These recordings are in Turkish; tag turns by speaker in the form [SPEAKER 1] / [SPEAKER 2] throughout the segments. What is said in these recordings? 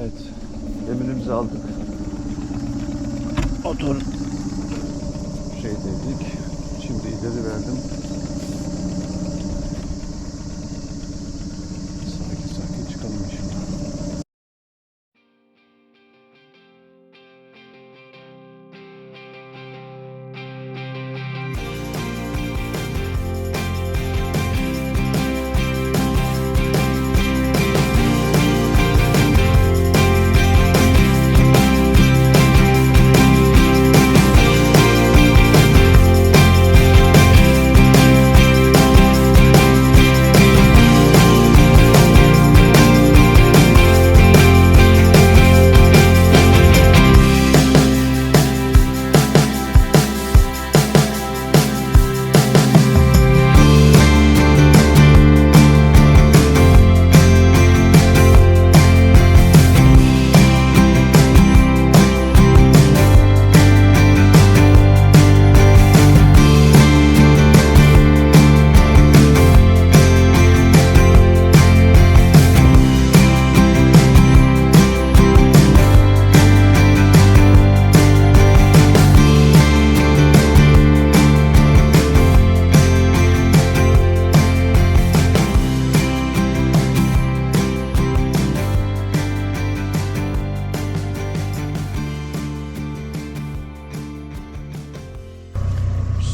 [SPEAKER 1] Evet. Demirimizi aldık. Motor şeydeydik. Şimdi ileri verdim.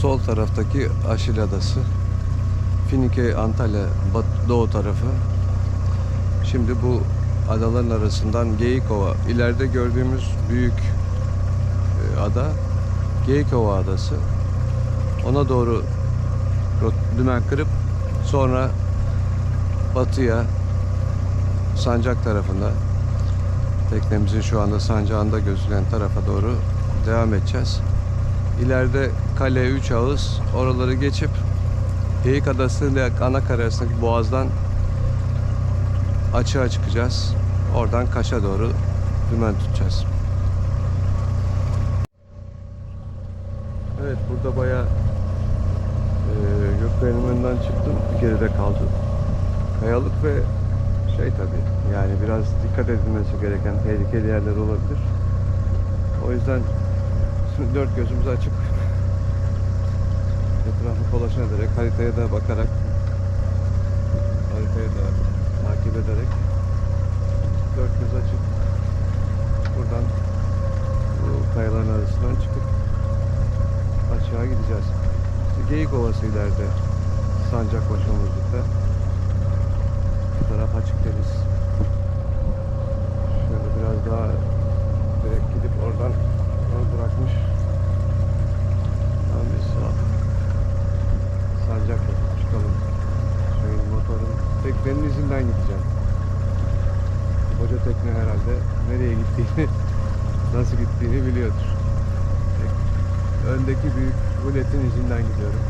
[SPEAKER 1] Sol taraftaki Aşil Adası. Finike, Antalya, doğu tarafı. Şimdi bu adaların arasından Geyikova, ileride gördüğümüz büyük e, ada Geyikova Adası. Ona doğru dümen kırıp sonra batıya Sancak tarafında teknemizin şu anda sancağında gözülen tarafa doğru devam edeceğiz. İleride kale 3 ağız oraları geçip Geyik Adası ile Anakara arasındaki boğazdan açığa çıkacağız. Oradan Kaş'a doğru dümen tutacağız. Evet burada bayağı e, Gökbeğen'in çıktım. Bir geride kaldı. Kayalık ve şey tabi yani biraz dikkat edilmesi gereken tehlikeli yerler olabilir. O yüzden dört gözümüzü açık etrafı kolaçan ederek haritaya da bakarak haritayı da takip ederek dört göz açık buradan bu kayaların arasından çıkıp aşağı gideceğiz. İşte Geyik Ovası ileride Sancakbaşı omuzlukta. Bu taraf açık deniz. Şöyle biraz daha direkt gidip oradan onu bırakmış. Tam bir sağ. Sancak yapıp çıkalım. Şeyin motorun izinden gideceğim. Koca tekne herhalde nereye gittiğini, nasıl gittiğini biliyordur. Öndeki büyük ruletin izinden gidiyorum.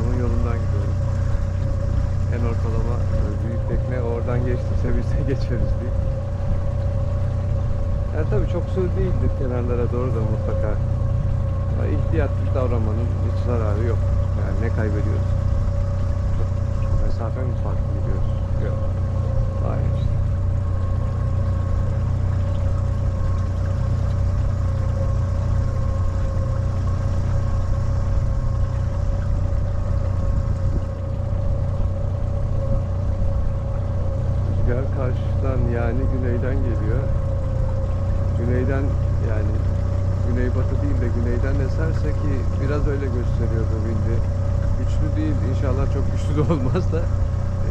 [SPEAKER 1] Onun yolundan gidiyorum. En ortalama büyük tekne oradan geçtiyse biz de geçeriz diye. Yani tabii çok sığ değildir kenarlara doğru da mutlaka. Ama ihtiyatlı davranmanın hiç zararı yok. Yani ne kaybediyoruz? Çok mesafe mi farklı gidiyoruz? İşte. Rüzgar karşıdan yani güneyden geliyor. Güneyden yani güneybatı değil de güneyden eserse ki biraz öyle gösteriyor bu vindi. Güçlü değil inşallah çok güçlü de olmaz da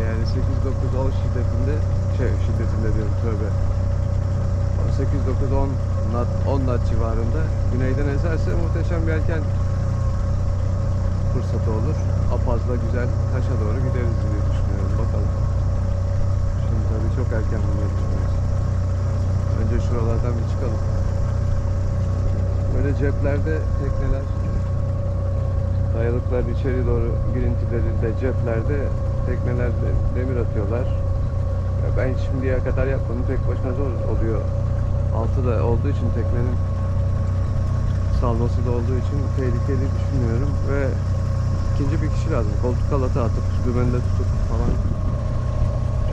[SPEAKER 1] yani 8 9 10 şiddetinde şey şiddetinde diyorum tövbe. 8 9 10 knot 10 knot civarında güneyden eserse muhteşem bir yelken fırsatı olur. Apazla güzel Kaş'a doğru gideriz diye düşünüyorum. Bakalım. Şimdi tabii çok erken bunları düşünüyoruz. Önce şuralardan bir çıkalım. Böyle ceplerde tekneler kayalıklar içeri doğru girintilerinde ceplerde tekneler de demir atıyorlar. Ya ben şimdiye kadar yapmadım. Tek başına zor oluyor. Altı da olduğu için teknenin salması da olduğu için tehlikeli düşünmüyorum ve ikinci bir kişi lazım. Koltuk halatı atıp dümenle tutup falan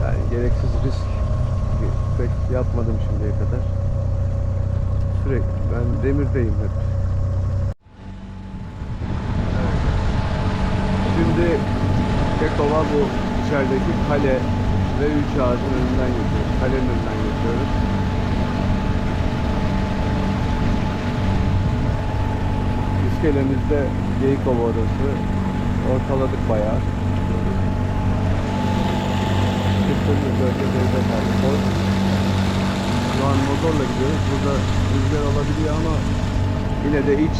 [SPEAKER 1] yani gereksiz risk pek yapmadım şimdiye kadar. Sürekli ben demirdeyim hep. Şimdi Kekova bu içerideki kale ve üç ağacın önünden geçiyoruz. Kalenin önünden geçiyoruz. İskelemizde Geyikova Odası. Ortaladık bayağı. Çıktığımız bölge devre kaldı. Şu an motorla gidiyoruz. Burada rüzgar olabiliyor ama yine de iç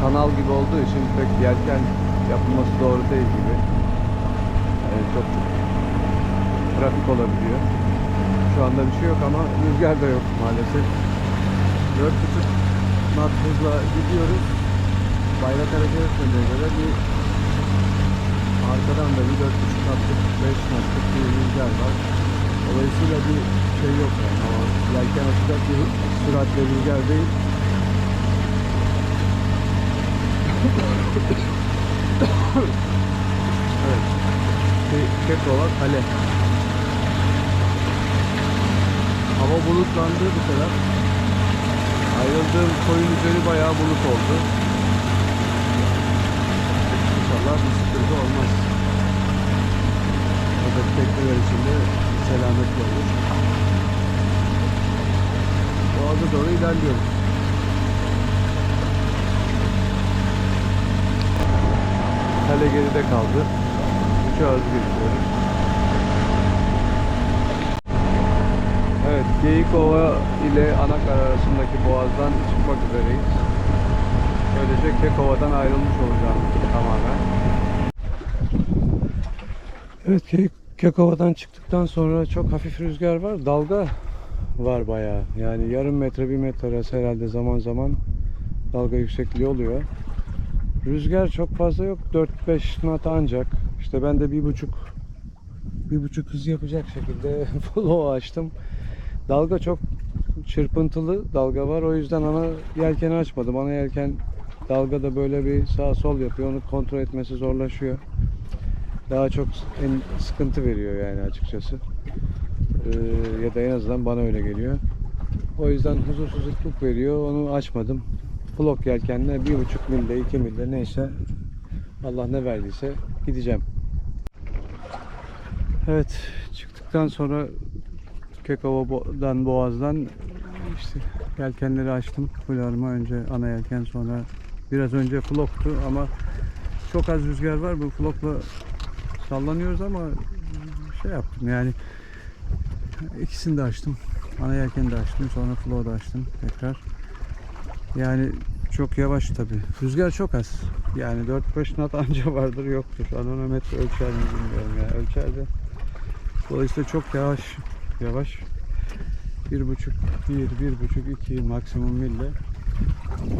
[SPEAKER 1] kanal gibi olduğu için pek yelken yapılması doğru değil gibi. Yani çok trafik olabiliyor. Şu anda bir şey yok ama rüzgar da yok maalesef. 4.5 knot hızla gidiyoruz. Bayrak hareket etmediğine göre bir arkadan da bir 4.5 knotlık 5 knotlık bir rüzgar var. Dolayısıyla bir şey yok yani. Ama yelken açacak bir sürat ve rüzgar değil. evet. Ke- Kekova Kale. Hava bulutlandı bu kadar. Ayrıldığım koyun üzeri bayağı bulut oldu. İnşallah bir sıkıntı olmaz. Oradaki tekneler için de selametli olur. Boğaza doğru ilerliyoruz. Kale geride kaldı. Üç ağız geçiyoruz. Evet, Geyikova ile Anakar arasındaki boğazdan çıkmak üzereyiz. Böylece Kekova'dan ayrılmış olacağım tamamen. Evet, Ke- Kekova'dan çıktıktan sonra çok hafif rüzgar var. Dalga var bayağı. Yani yarım metre, bir metre arası herhalde zaman zaman dalga yüksekliği oluyor. Rüzgar çok fazla yok. 4-5 knot ancak. İşte ben de bir buçuk bir buçuk hız yapacak şekilde flow açtım. Dalga çok çırpıntılı dalga var. O yüzden ana yelkeni açmadım. Ana yelken dalga da böyle bir sağ sol yapıyor. Onu kontrol etmesi zorlaşıyor. Daha çok en sıkıntı veriyor yani açıkçası. Ee, ya da en azından bana öyle geliyor. O yüzden huzursuzluk veriyor. Onu açmadım. Flok yelkenle bir buçuk milde, iki milde neyse Allah ne verdiyse gideceğim. Evet çıktıktan sonra Kekova'dan Boğaz'dan işte yelkenleri açtım. Fularıma önce ana yelken sonra biraz önce floktu ama çok az rüzgar var. Bu flokla sallanıyoruz ama şey yaptım yani ikisini de açtım. Ana yelkeni de açtım. Sonra flow da açtım tekrar. Yani çok yavaş tabi. Rüzgar çok az. Yani 4-5 knot anca vardır yoktur. Anometre ölçer mi bilmiyorum ya. Ölçer de. Dolayısıyla çok yavaş. Yavaş. 1.5, 1, 1.5, 2 maksimum mille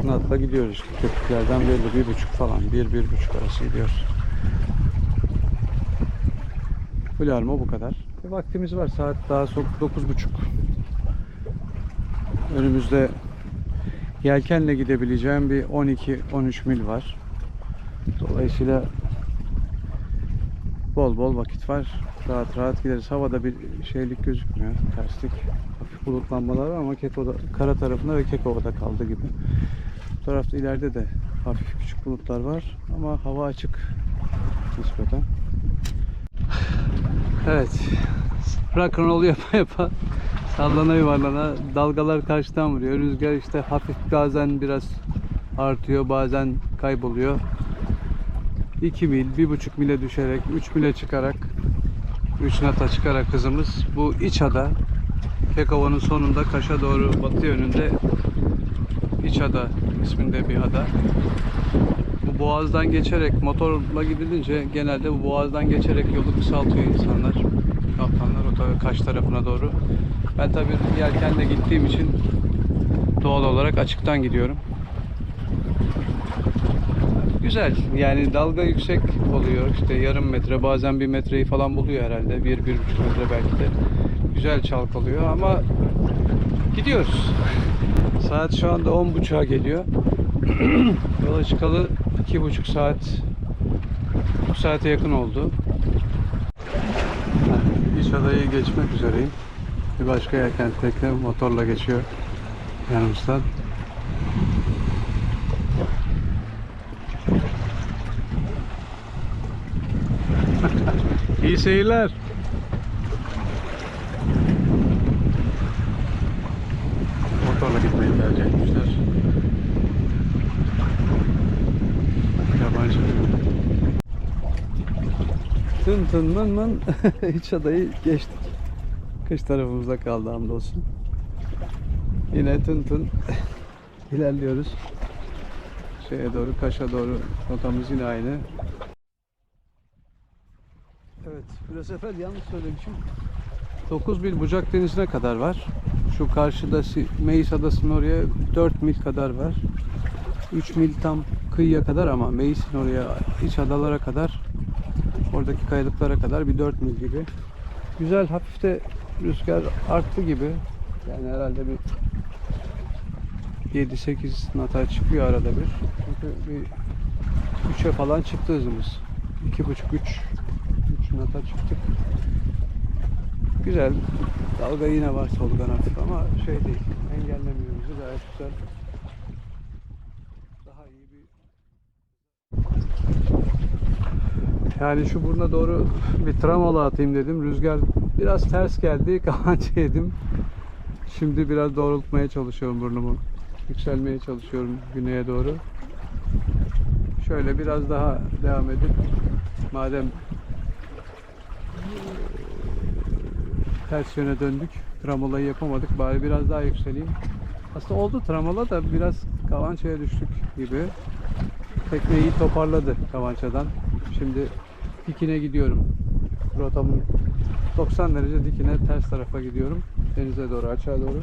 [SPEAKER 1] knotla gidiyoruz. Köpüklerden belli 1.5 falan. 1, 1.5 arası gidiyoruz. Fularma bu kadar. E, vaktimiz var. Saat daha so- 9.30. Önümüzde yelkenle gidebileceğim bir 12-13 mil var. Dolayısıyla bol bol vakit var. Rahat rahat gideriz. Havada bir şeylik gözükmüyor. Terslik. Hafif bulutlanmalar var ama Keko'da, kara tarafında ve Kekova'da kaldı gibi. Bu tarafta ileride de hafif küçük bulutlar var ama hava açık nispeten. Evet. Rock'n'roll yapa yapa sallana yuvarlana dalgalar karşıdan vuruyor. Rüzgar işte hafif bazen biraz artıyor bazen kayboluyor. 2 mil, 1,5 mile düşerek, 3 mile çıkarak 3 nata çıkarak hızımız bu iç ada Kekova'nın sonunda Kaş'a doğru batı yönünde İç Ada isminde bir ada. Bu boğazdan geçerek motorla gidilince genelde bu boğazdan geçerek yolu kısaltıyor insanlar. Kaptanlar o tabii Kaş tarafına doğru. Ben tabii yelkenle gittiğim için doğal olarak açıktan gidiyorum. Güzel. Yani dalga yüksek oluyor. İşte yarım metre bazen bir metreyi falan buluyor herhalde. Bir, bir buçuk metre belki de. Güzel çalkalıyor ama gidiyoruz. Saat şu anda on buçuğa geliyor. Yola çıkalı iki buçuk saat bu saate yakın oldu. İç adayı geçmek üzereyim.
[SPEAKER 2] Bir başka yelken tekne motorla geçiyor yanımızdan. İyi seyirler. Motorla gitmeyi tercih etmişler. Yabancı. Tın tın mın mın iç adayı geçtik. Kış tarafımızda kaldı hamdolsun. Yine tın tın ilerliyoruz. Şeye doğru, Kaş'a doğru rotamız yine aynı. Evet, biraz evvel yanlış söylemişim. 9 mil Bucak Denizi'ne kadar var. Şu karşıda Meis Adası'nın oraya 4 mil kadar var. 3 mil tam kıyıya kadar ama Meis'in oraya iç adalara kadar oradaki kayalıklara kadar bir 4 mil gibi. Güzel hafif de rüzgar arttı gibi. Yani herhalde bir 7-8 nata çıkıyor arada bir. Çünkü bir 3'e falan çıktı hızımız. 2,5-3 3 nata çıktık. Güzel. Dalga yine var solgan hafif ama şey değil. Engellemiyor bizi gayet güzel. Daha iyi bir yani şu buruna doğru bir tramala atayım dedim. Rüzgar biraz ters geldi. Kavança yedim. Şimdi biraz doğrultmaya çalışıyorum burnumu. Yükselmeye çalışıyorum güneye doğru. Şöyle biraz daha devam edip madem ters yöne döndük. Tramolayı yapamadık. Bari biraz daha yükseleyim. Aslında oldu tramola da biraz kavançaya düştük gibi. Tekne iyi toparladı kavançadan. Şimdi dikine gidiyorum. Rotamın 90 derece dikine ters tarafa gidiyorum. Denize doğru, açığa doğru.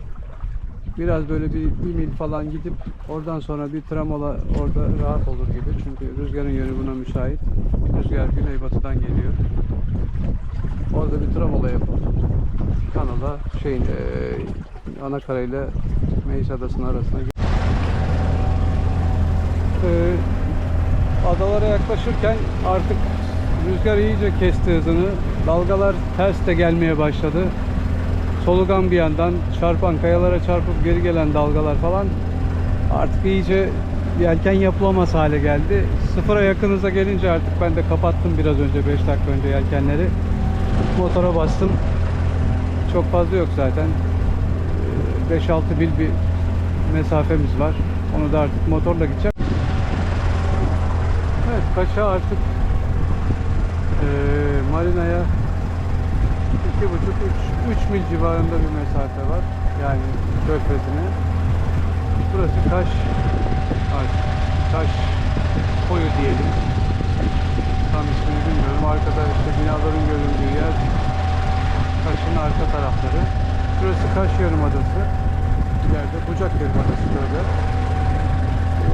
[SPEAKER 2] Biraz böyle bir, bir mil falan gidip oradan sonra bir tramola orada rahat olur gibi. Çünkü rüzgarın yönü buna müsait. Rüzgar güneybatıdan geliyor. Orada bir tramola yapıp kanala şeyin eee ana karayla Meis Adası'nın arasına Eee, adalara yaklaşırken artık rüzgar iyice kesti hızını. Dalgalar ters de gelmeye başladı. Solugan bir yandan çarpan kayalara çarpıp geri gelen dalgalar falan artık iyice yelken yapılamaz hale geldi. Sıfıra yakınıza gelince artık ben de kapattım biraz önce 5 dakika önce yelkenleri. Motora bastım. Çok fazla yok zaten. Ee, 5-6 mil bir mesafemiz var. Onu da artık motorla gideceğim. Evet, kaça artık eee marinaya 2,5-3 mil civarında bir mesafe var. Yani körfezine. Burası Kaş artık Kaş koyu diyelim. Tam ismini bilmiyorum. Arkada işte binaların göründüğü yer Kaş'ın arka tarafları. Burası Kaş Yarımadası. İleride Bucak Yarımadası böyle. Ee,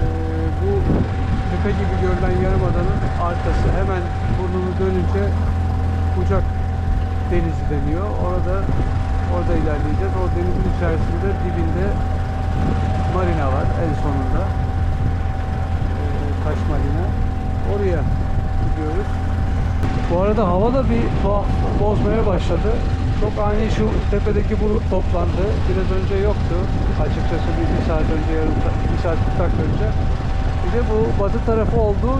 [SPEAKER 2] bu tepe gibi görülen yarımadanın arkası hemen burnunu dönünce Bucak Denizi deniyor. Orada orada ilerleyeceğiz. O denizin içerisinde dibinde marina var en sonunda. Ee, Kaş Marina. Oraya gidiyoruz. Bu arada hava da bir bozmaya başladı. Çok ani şu tepedeki bulut toplandı. Biraz önce yoktu. Açıkçası bir, bir saat önce, yarım bir saat 40 dakika önce. Bir de bu batı tarafı olduğu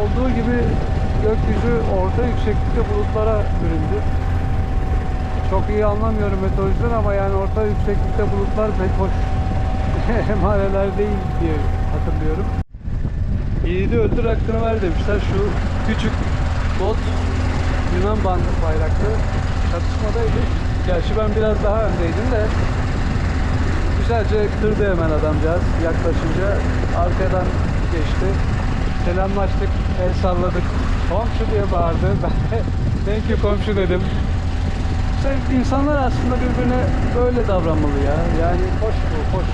[SPEAKER 2] olduğu gibi gökyüzü orta yükseklikte bulutlara büründü. Çok iyi anlamıyorum meteorolojiden ama yani orta yükseklikte bulutlar pek hoş emareler değil diye hatırlıyorum. Yiğidi öldür hakkını ver demişler. Şu küçük bot Yunan bandı bayraklı çatışmadaydı. Gerçi ben biraz daha öndeydim de güzelce kırdı hemen adamcağız yaklaşınca arkadan geçti. Selamlaştık, el salladık. Komşu diye bağırdı. Ben de thank you komşu dedim. İşte insanlar aslında birbirine böyle davranmalı ya. Yani hoş bu, hoş.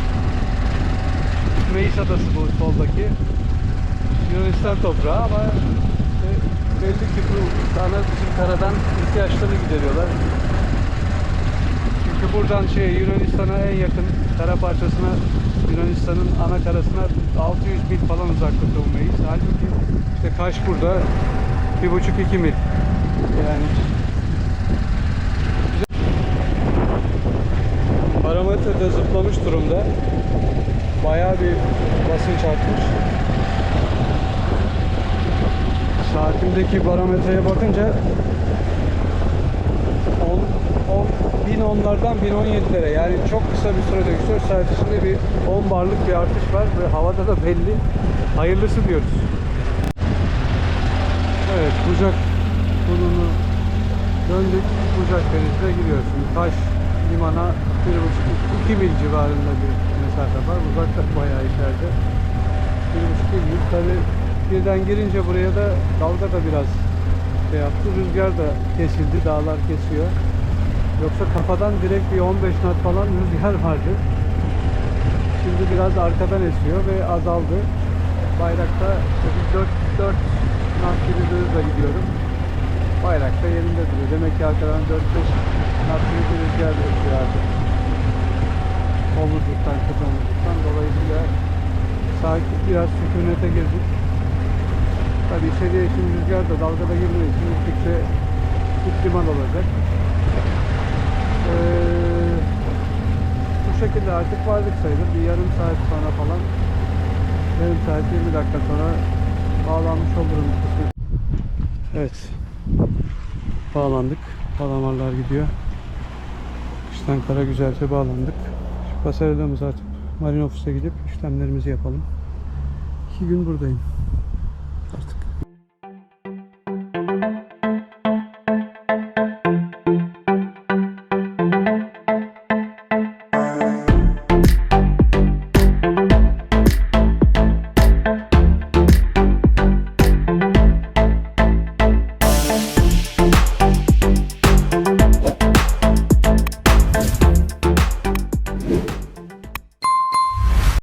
[SPEAKER 2] Meis Adası bu soldaki. Yunanistan toprağı ama belli ki bu sana bizim karadan ihtiyaçlarını gideriyorlar. Çünkü buradan şey Yunanistan'a en yakın kara parçasına Yunanistan'ın ana karasına 600 mil falan uzaklıkta olmayız. Halbuki işte Kaş burada bir buçuk iki mil. Yani barometre de zıplamış durumda. Bayağı bir basınç artmış. Saatimdeki barometreye bakınca 10, 10, 1000 onlardan 1017'lere yani çok kısa bir sürede 3-4 saat içinde bir 10 barlık bir artış var ve havada da belli. Hayırlısı diyoruz. Evet Bucak bulunu döndük. Bucak Denizi'ne giriyoruz. Şimdi Taş limana 1,5-2 mil civarında bir mesafe var. Uzakta bayağı içeride. 1,5 mil. Tabi birden girince buraya da dalga da biraz şey yaptı. Rüzgar da kesildi. Dağlar kesiyor. Yoksa kafadan direkt bir 15 knot falan rüzgar vardı. Şimdi biraz arkadan esiyor ve azaldı. Bayrakta işte bir 4, 4 knot gibi hızla gidiyorum. Bayrakta yerinde duruyor. Demek ki arkadan 4-5 knot gibi bir rüzgar esiyor artık. Omuzluktan, kız omuzluktan. Dolayısıyla sakin biraz sükunete girdik. Tabii içeriye için rüzgar da dalgada girdiği için gittikçe liman olacak. Ee, bu şekilde artık vardık sayılır. Bir yarım saat sonra falan yarım saat 20 dakika sonra bağlanmış olurum. Evet. Bağlandık. Palamarlar gidiyor. İşten kara güzelce bağlandık. Atıp marine ofise gidip işlemlerimizi yapalım. İki gün buradayım.